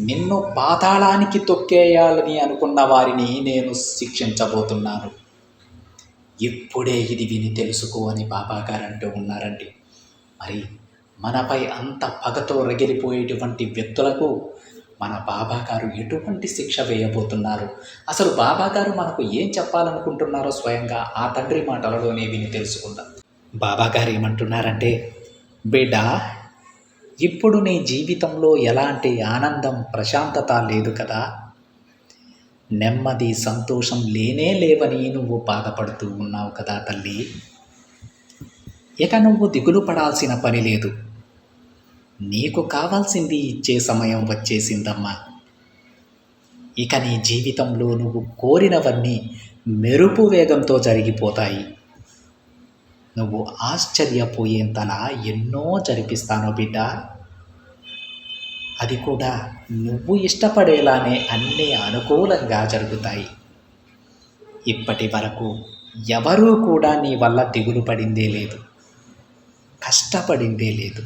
నిన్ను పాతాళానికి తొక్కేయాలని అనుకున్న వారిని నేను శిక్షించబోతున్నాను. ఇప్పుడే ఇది విని తెలుసుకో అని బాబాగారు అంటూ ఉన్నారండి. మరి మనపై అంత పగతో రగిలిపోయేటువంటి వ్యక్తులకు మన బాబాగారు ఎటువంటి శిక్ష వేయబోతున్నారు? అసలు బాబాగారు మనకు ఏం చెప్పాలనుకుంటున్నారో స్వయంగా ఆ తండ్రి మాటలలోనే విని తెలుసుకుందాం. బాబాగారు ఏమంటున్నారంటే బిడ్డా ఇప్పుడు నీ జీవితంలో ఎలాంటి ఆనందం ప్రశాంతత లేదు కదా? నెమ్మది సంతోషం లేనే లేవని నువ్వు బాధపడుతూ ఉన్నావు కదా తల్లి. ఇక నువ్వు దిగులు పడాల్సిన పని లేదు. నీకు కావాల్సింది ఇచ్చే సమయం వచ్చేసిందమ్మా. ఇక నీ జీవితంలో నువ్వు కోరినవన్నీ మెరుపు వేగంతో జరిగిపోతాయి. నువ్వు ఆశ్చర్యపోయేంతలా ఎన్నో జరిపిస్తాను బిడ్డ. అది కూడా నువ్వు ఇష్టపడేలానే అన్నీ అనుకూలంగా జరుగుతాయి. ఇప్పటి వరకు ఎవరూ కూడా నీ వల్ల దిగులు పడిందే లేదు. కష్టపడిందే లేదు.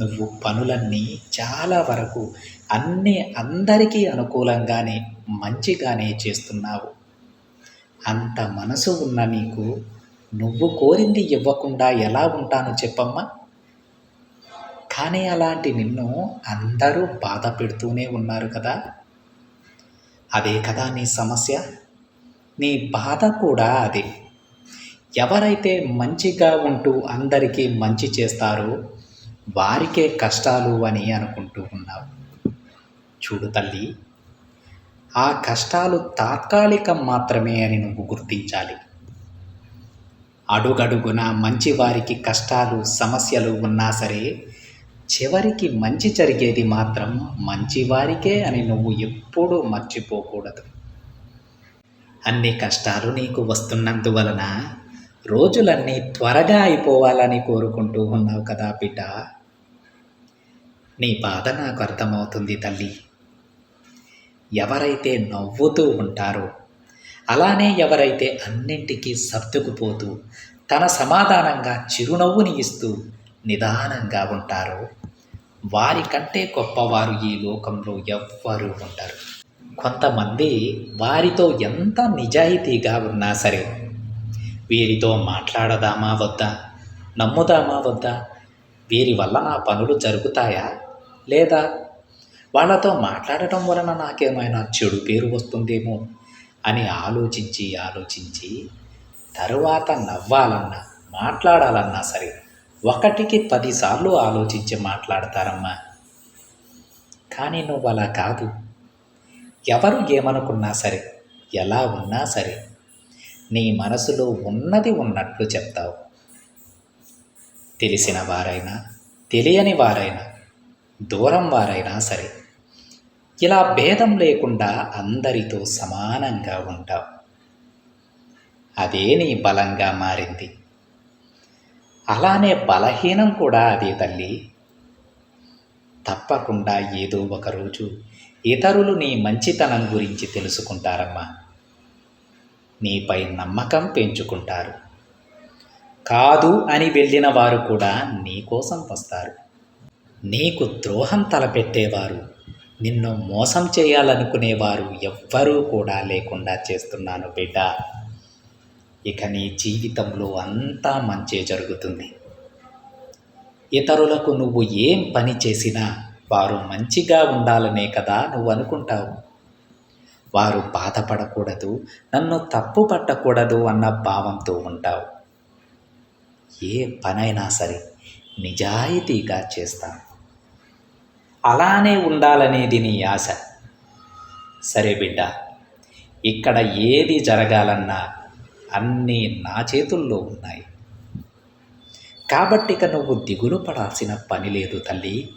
నువ్వు పనులన్నీ చాలా వరకు అన్నీ అందరికీ అనుకూలంగానే మంచిగానే చేస్తున్నావు. అంత మనసు ఉన్న నీకు నువ్వు కోరింది ఇవ్వకుండా ఎలా ఉంటాను చెప్పమ్మా. కానీ అలాంటి నిన్ను అందరూ బాధ పెడుతూనే ఉన్నారు కదా. అదే కదా నీ సమస్య? నీ బాధ కూడా అదే. ఎవరైతే మంచిగా ఉంటూ అందరికీ మంచి చేస్తారో వారికే కష్టాలు అని అనుకుంటూ ఉన్నావు. చూడు తల్లి ఆ కష్టాలు తాత్కాలికం మాత్రమే అని నువ్వు గుర్తించాలి. అడుగడుగున మంచి వారికి కష్టాలు సమస్యలు ఉన్నా సరే చివరికి మంచి జరిగేది మాత్రం మంచివారికే అని నువ్వు ఎప్పుడూ మర్చిపోకూడదు. అన్ని కష్టాలు నీకు వస్తున్నందువలన రోజులన్నీ త్వరగా అయిపోవాలని కోరుకుంటూ ఉన్నావు కదా బిడ్డ నీ బాధ నాకు అర్థమవుతుంది తల్లి. ఎవరైతే నవ్వుతూ ఉంటారో అలానే ఎవరైతే అన్నింటికీ సర్దుకుపోతూ తన సమాధానంగా చిరునవ్వుని ఇస్తూ నిదానంగా ఉంటారో వారికంటే గొప్పవారు ఈ లోకంలో ఎవ్వరూ ఉండరు. కొంతమంది వారితో ఎంత నిజాయితీగా ఉన్నా సరే వీరితో మాట్లాడదామా వద్దా నమ్ముదామా వద్దా వీరి వల్ల నా పనులు జరుగుతాయా లేదా? వాళ్ళతో మాట్లాడటం వలన నాకేమైనా చెడు పేరు వస్తుందేమో? అని ఆలోచించి ఆలోచించి తరువాత నవ్వాలన్నా మాట్లాడాలన్నా సరే ఒకటికి పదిసార్లు ఆలోచించి మాట్లాడతారమ్మా. కానీ నువ్వు అలా కాదు. ఎవరు ఏమనుకున్నా సరే ఎలా ఉన్నా సరే నీ మనసులో ఉన్నది ఉన్నట్లు చెప్తావు. తెలిసిన వారైనా తెలియని వారైనా దూరం వారైనా సరే ఇలా భేదం లేకుండా అందరితో సమానంగా ఉంటావు. అదే నీ బలంగా మారింది. అలానే బలహీనం కూడా అదే తల్లి. తప్పకుండా ఏదో ఒక రోజు ఇతరులు నీ మంచితనం గురించి తెలుసుకుంటారమ్మా. నీపై నమ్మకం పెంచుకుంటారు. కాదు అని వెళ్ళిన వారు కూడా నీకోసం వస్తారు. నీకు ద్రోహం తలపెట్టేవారు నిన్ను మోసం చేయాలనుకునేవారు ఎవ్వరూ కూడా లేకుండా చేస్తున్నాను బిడ్డ. ఇక నీ జీవితంలో అంతా మంచే జరుగుతుంది. ఇతరులకు నువ్వు ఏం పని చేసినా వారు మంచిగా ఉండాలనే కదా నువ్వు అనుకుంటావు. వారు బాధపడకూడదు నన్ను తప్పు పట్టకూడదు అన్న భావంతో ఉంటావు. ఏ పనైనా సరే నిజాయితీగా చేస్తాను. అలానే ఉండాలనేది నీ ఆశ. సరే బిడ్డ ఇక్కడ ఏది జరగాలన్నా అన్నీ నా చేతుల్లో ఉన్నాయి. కాబట్టి ఇక నువ్వు దిగులు పడాల్సిన పని లేదు తల్లి.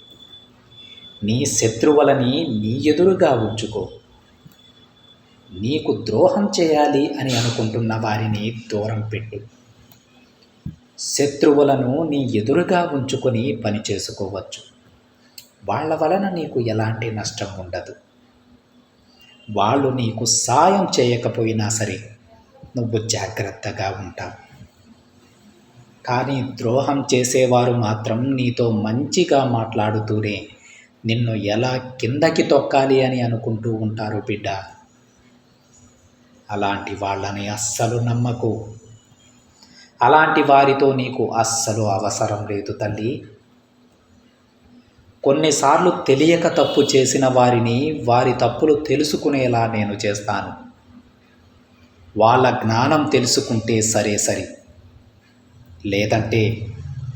నీ శత్రువులని నీ ఎదురుగా ఉంచుకో. నీకు ద్రోహం చేయాలి అని అనుకుంటున్న వారిని దూరం పెట్టు. శత్రువులను నీ ఎదురుగా ఉంచుకొని పని చేసుకోవచ్చు. వాళ్ళ వలన నీకు ఎలాంటి నష్టం ఉండదు. వాళ్ళు నీకు సాయం చేయకపోయినా సరే నువ్వు జాగ్రత్తగా ఉంటావు. కానీ ద్రోహం చేసేవారు మాత్రం నీతో మంచిగా మాట్లాడుతూనే నిన్ను ఎలా కిందకి తొక్కాలి అని అనుకుంటూ ఉంటారు బిడ్డ. అలాంటి వాళ్ళని అస్సలు నమ్మకు. అలాంటి వారితో నీకు అస్సలు అవసరం లేదు తల్లి. కొన్నిసార్లు తెలియక తప్పు చేసిన వారిని వారి తప్పులు తెలుసుకునేలా నేను చేస్తాను. వాళ్ళ జ్ఞానం తెలుసుకుంటే సరే సరి. లేదంటే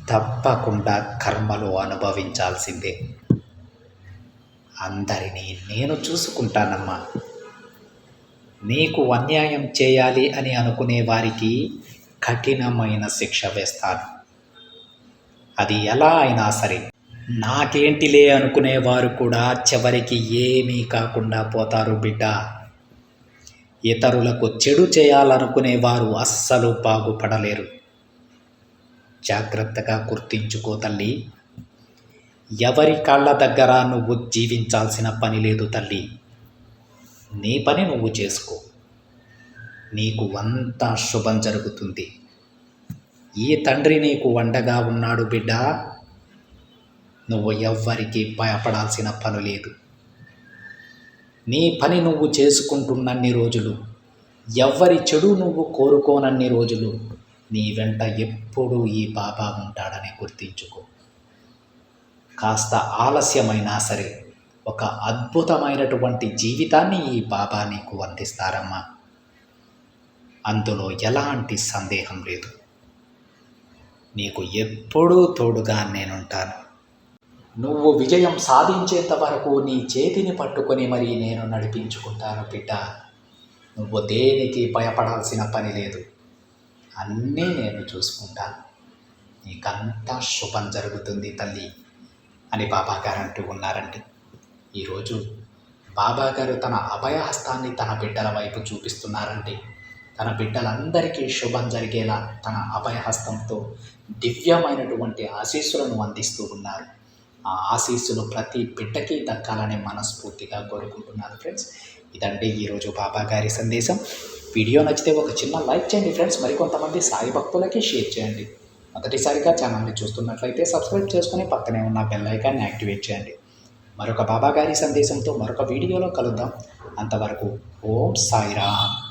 తప్పకుండా కర్మలు అనుభవించాల్సిందే. అందరినీ నేను చూసుకుంటానమ్మా. నీకు అన్యాయం చేయాలి అని అనుకునే వారికి కఠినమైన శిక్ష వేస్తాను. అది ఎలా అయినా సరే. నాకేంటిలే అనుకునేవారు కూడా చివరికి ఏమీ కాకుండా పోతారు బిడ్డ. ఇతరులకు చెడు చేయాలనుకునేవారు అస్సలు బాగుపడలేరు. జాగ్రత్తగా గుర్తించుకో తల్లి. ఎవరి కాళ్ళ దగ్గర నువ్వు జీవించాల్సిన పని లేదు తల్లి. నీ పని నువ్వు చేసుకో. నీకు అంతా శుభం జరుగుతుంది. ఈ తండ్రి నీకు వండగా ఉన్నాడు బిడ్డ. నువ్వు ఎవ్వరికీ భయపడాల్సిన పని లేదు. నీ పని నువ్వు చేసుకుంటున్నన్ని రోజులు ఎవ్వరి చెడు నువ్వు కోరుకోనన్ని రోజులు నీ వెంట ఎప్పుడూ ఈ బాబా ఉంటాడని గుర్తించుకో. కాస్త ఆలస్యమైనా సరే ఒక అద్భుతమైనటువంటి జీవితాన్ని ఈ బాబా నీకు అందిస్తారమ్మా. అందులో ఎలాంటి సందేహం లేదు. నీకు ఎప్పుడూ తోడుగా నేనుంటాను. నువ్వు విజయం సాధించేంత వరకు నీ చేతిని పట్టుకొని మరి నేను నడిపించుకుంటాను బిడ్డ నువ్వు దేనికి భయపడాల్సిన పని లేదు. అన్నీ నేను చూసుకుంటాను. నీకంతా శుభం జరుగుతుంది తల్లి అని బాబాగారు అంటూ ఉన్నారండి. ఈరోజు బాబాగారు తన అభయహస్తాన్ని తన బిడ్డల వైపు చూపిస్తున్నారండి. తన బిడ్డలందరికీ శుభం జరిగేలా తన అభయహస్తంతో దివ్యమైనటువంటి ఆశీస్సులను అందిస్తూ ఉన్నారు. ఆ ఆశీస్సులు ప్రతి బిడ్డకి దక్కాలని మనస్ఫూర్తిగా కోరుకుంటున్నాను ఫ్రెండ్స్. ఇదండి ఈరోజు బాబా గారి సందేశం. వీడియో నచ్చితే ఒక చిన్న లైక్ చేయండి ఫ్రెండ్స్. మరికొంతమంది సాయి భక్తులకి షేర్ చేయండి. మొదటిసారిగా ఛానల్ని చూస్తున్నట్లయితే సబ్స్క్రైబ్ చేసుకుని పక్కనే ఉన్న బెల్ ఐకాన్ని యాక్టివేట్ చేయండి. మరొక బాబా గారి సందేశంతో మరొక వీడియోలో కలుద్దాం. అంతవరకు ఓం సాయిరామ్.